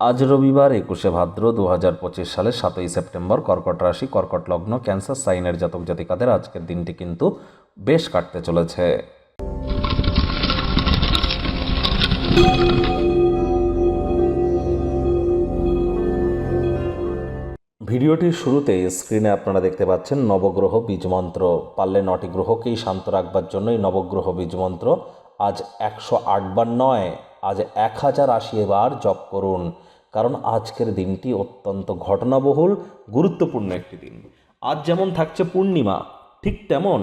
আজ রবিবার একুশে ভাদ্র দু হাজার পঁচিশ সালের সাতই সেপ্টেম্বর কর্কট রাশি, কর্কট লগ্ন, ক্যান্সার, সাইনের জাতক জাতিকাদের আজকের দিনটি কিন্তু বেশ কাটতে চলেছে। ভিডিওটির শুরুতে স্ক্রিনে আপনারা দেখতে পাচ্ছেন নবগ্রহ বীজমন্ত্র। পারলে নটি গ্রহকেই শান্ত রাখবার জন্যই নবগ্রহ বীজমন্ত্র আজ একশো আটবার নয়, আজ এক হাজার আশি বার জপ করুন। কারণ আজকের দিনটি অত্যন্ত ঘটনাবহুল, গুরুত্বপূর্ণ একটি দিন। আজ যেমন থাকছে পূর্ণিমা, ঠিক তেমন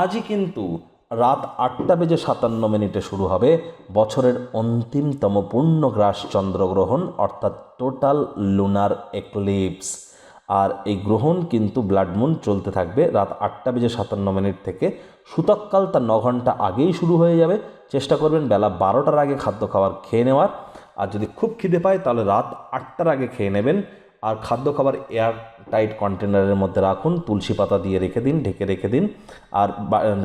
আজই কিন্তু রাত আটটা বেজে সাতান্ন মিনিটে শুরু হবে বছরের অন্তিমতম পূর্ণগ্রাস চন্দ্রগ্রহণ, অর্থাৎ টোটাল লুনার এক্লিপস। আর এই গ্রহণ কিন্তু ব্লাড মুন চলতে থাকবে রাত আটটা বেজে সাতান্ন মিনিট থেকে। সুতককাল তার ন ঘণ্টা আগেই শুরু হয়ে যাবে। চেষ্টা করবেন বেলা বারোটার আগে খাদ্য খাবার খেয়ে নেওয়ার। আর যদি খুব খিদে পায়, তাহলে রাত আটটার আগে খেয়ে নেবেন। আর খাদ্য খাবার এয়ার টাইট কন্টেনারের মধ্যে রাখুন, তুলসী পাতা দিয়ে রেখে দিন, ঢেকে রেখে দিন। আর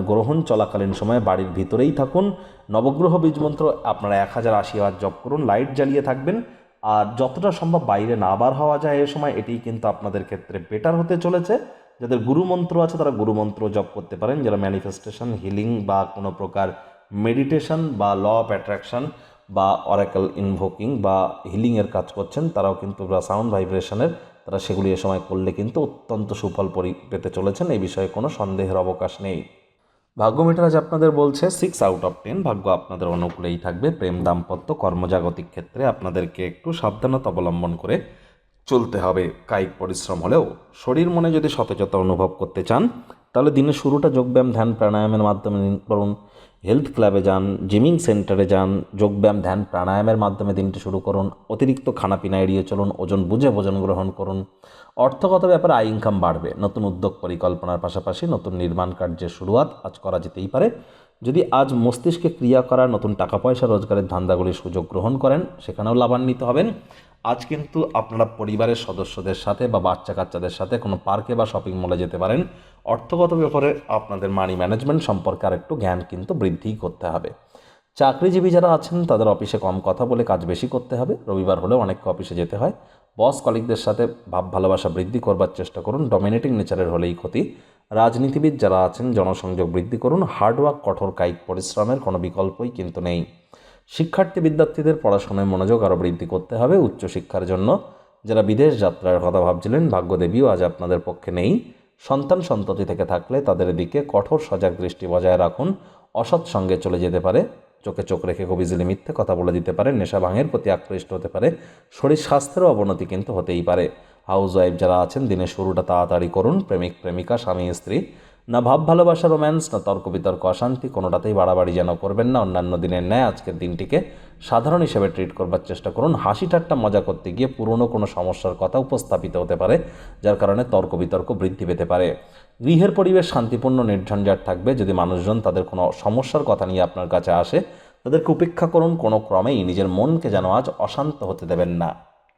গ্রহণ চলাকালীন সময়ে বাড়ির ভিতরেই থাকুন। নবগ্রহ বীজমন্ত্র আপনারা এক হাজার আশি বার জপ করুন লাইট জ্বালিয়ে থাকবেন। আর যতটা সম্ভব বাইরে না বার হওয়া যায় এ সময় এটি কিন্তু আপনাদের ক্ষেত্রে বেটার হতে চলেছে। যাদের গুরুমন্ত্র আছে, তারা গুরুমন্ত্র জপ করতে পারেন। যারা ম্যানিফেস্টেশন হিলিং বা কোনো প্রকার মেডিটেশন বা ল অফ অ্যাট্রাকশন বা অরাকেল ইনভোকিং বা হিলিংয়ের কাজ করছেন, তারাও কিন্তু সাউন্ড ভাইব্রেশনের তারা সেগুলি এ সময় করলে কিন্তু অত্যন্ত সুফল পরি, পেতে চলেছেন এই বিষয়ে কোনো সন্দেহের অবকাশ নেই। ভাগ্য মিটার আজ আপনাদের বলছে সিক্স আউট অফ টেন ভাগ্য আপনাদের অনুকূলেই থাকবে, প্রেম, দাম্পত্য, কর্মজাগতিক ক্ষেত্রে আপনাদেরকে একটু সাবধানতা অবলম্বন করে চলতে হবে। কায়িক পরিশ্রম হলেও, শরীর মনে যদি সতেজতা অনুভব করতে চান তাহলে দিনের শুরুটা যোগব্যায়াম, ধ্যান, প্রাণায়ামের মাধ্যমে দিন। করুন হেলথ ক্লাবে যান জিমিং সেন্টারে যান, যোগব্যায়াম, ধ্যান, প্রাণায়ামের মাধ্যমে দিনটি শুরু করুন। অতিরিক্ত খানাপিনা এড়িয়ে চলুন, ওজন বুঝে ভোজন গ্রহণ করুন। অর্থগত ব্যাপারে আয় ইনকাম বাড়বে। নতুন উদ্যোগ পরিকল্পনার পাশাপাশি নতুন নির্মাণ কার্যের শুরুয়াত আজ করা যেতেই পারে। যদি আজ মস্তিষ্কে ক্রিয়া করার নতুন টাকা পয়সা রোজগারের ধান্দাগুলির সুযোগ গ্রহণ করেন, সেখানেও লাভান্বিত হবেন। আজ কিন্তু আপনারা পরিবারের সদস্যদের সাথে বা বাচ্চা কাচ্চাদের সাথে কোনো পার্কে বা শপিং মলে যেতে পারেন। অর্থগত ব্যাপারে আপনাদের মানি ম্যানেজমেন্ট সম্পর্কে আরেকটু জ্ঞান কিন্তু বৃদ্ধি করতে হবে। চাকরিজীবী যারা আছেন, তাদের অফিসে কম কথা বলে কাজ বেশি করতে হবে। রবিবার হলেও অনেককে অফিসে যেতে হয়। বস কলিগদের সাথে ভাব ভালোবাসা বৃদ্ধি করবার চেষ্টা করুন। ডমিনেটিং নেচারের হলেই ক্ষতি। রাজনীতিবিদ যারা আছেন, জনসংযোগ বৃদ্ধি করুন হার্ডওয়ার্ক কঠোর কায়িক পরিশ্রমের কোনো বিকল্পই কিন্তু নেই। শিক্ষার্থী বিদ্যার্থীদের পড়াশোনায় মনোযোগ আরও বৃদ্ধি করতে হবে উচ্চশিক্ষার জন্য। যারা বিদেশ যাত্রার কথা ভাবছিলেন, ভাগ্যদেবীও আজ আপনাদের পক্ষে নেই। সন্তান সন্ততি থেকে থাকলে তাদের দিকে কঠোর সজাগ দৃষ্টি বজায় রাখুন। অসৎ সঙ্গে চলে যেতে পারে, চোখে চোখ রেখে খুব ইজিলি মিথ্যে কথা বলে দিতে পারে, নেশা ভাঙের প্রতি আকৃষ্ট হতে পারে, শরীর স্বাস্থ্যেরও অবনতি কিন্তু হতেই পারে। হাউস ওয়াইফ যারা আছেন, দিনের শুরুটা তাড়াতাড়ি করুন। প্রেমিক, প্রেমিকা, স্বামী, স্ত্রী। না ভাব ভালোবাসা, রোম্যান্স, না তর্ক বিতর্ক, অশান্তি, কোনোটাতেই বাড়াবাড়ি যেন করবেন না। অন্যান্য দিনের ন্যায় আজকের দিনটিকে সাধারণ হিসেবে ট্রিট করবার চেষ্টা করুন। হাসি ঠাট্টা মজা করতে গিয়ে পুরনো কোনো সমস্যার কথা উপস্থাপিত হতে পারে, যার কারণে তর্ক বিতর্ক বৃদ্ধি পেতে পারে। গৃহের পরিবেশ শান্তিপূর্ণ, নির্ঝঞ্ঝাট থাকবে। যদি মানুষজন তাদের কোনো সমস্যার কথা নিয়ে আপনার কাছে আসে, তাদেরকে উপেক্ষা করুন। কোনো ক্রমেই নিজের মনকে যেন আজ অশান্ত হতে দেবেন না।